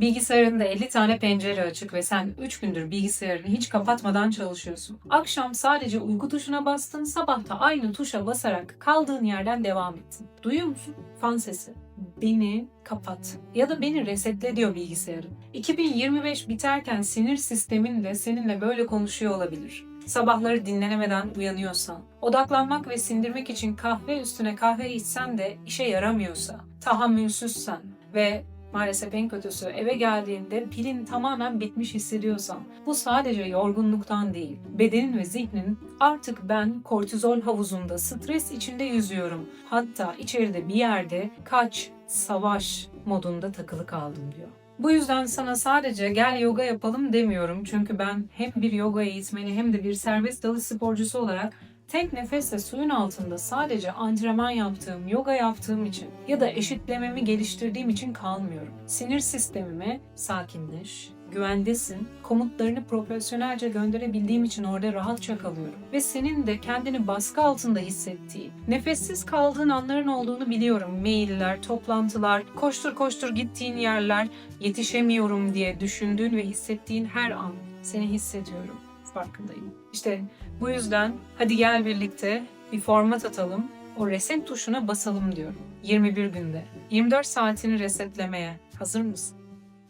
Bilgisayarında 50 tane pencere açık ve sen 3 gündür bilgisayarını hiç kapatmadan çalışıyorsun. Akşam sadece uyku tuşuna bastın, sabah da aynı tuşa basarak kaldığın yerden devam ettin. Duyuyor musun? Fan sesi. Beni kapat. Ya da beni resetle diyor bilgisayarın. 2025 biterken sinir sistemin de seninle böyle konuşuyor olabilir. Sabahları dinlenemeden uyanıyorsan, odaklanmak ve sindirmek için kahve üstüne kahve içsen de işe yaramıyorsa, tahammülsüzsen ve maalesef en kötüsü eve geldiğinde pilin tamamen bitmiş hissediyorsan, bu sadece yorgunluktan değil, bedenin ve zihnin artık ben kortizol havuzunda stres içinde yüzüyorum. Hatta içeride bir yerde kaç, savaş modunda takılı kaldım diyor. Bu yüzden sana sadece gel yoga yapalım demiyorum. Çünkü ben hem bir yoga eğitmeni hem de bir serbest dalış sporcusu olarak tek nefesle suyun altında sadece antrenman yaptığım, yoga yaptığım için ya da eşitlememi geliştirdiğim için kalmıyorum. Sinir sistemime sakinleş, güvendesin, komutlarını profesyonelce gönderebildiğim için orada rahatça kalıyorum. Ve senin de kendini baskı altında hissettiğin, nefessiz kaldığın anların olduğunu biliyorum. Mailler, toplantılar, koştur koştur gittiğin yerler, yetişemiyorum diye düşündüğün ve hissettiğin her an seni hissediyorum. Farkındayım. İşte bu yüzden hadi gel birlikte bir format atalım. O reset tuşuna basalım diyorum. 21 günde. 24 saatini resetlemeye hazır mısın?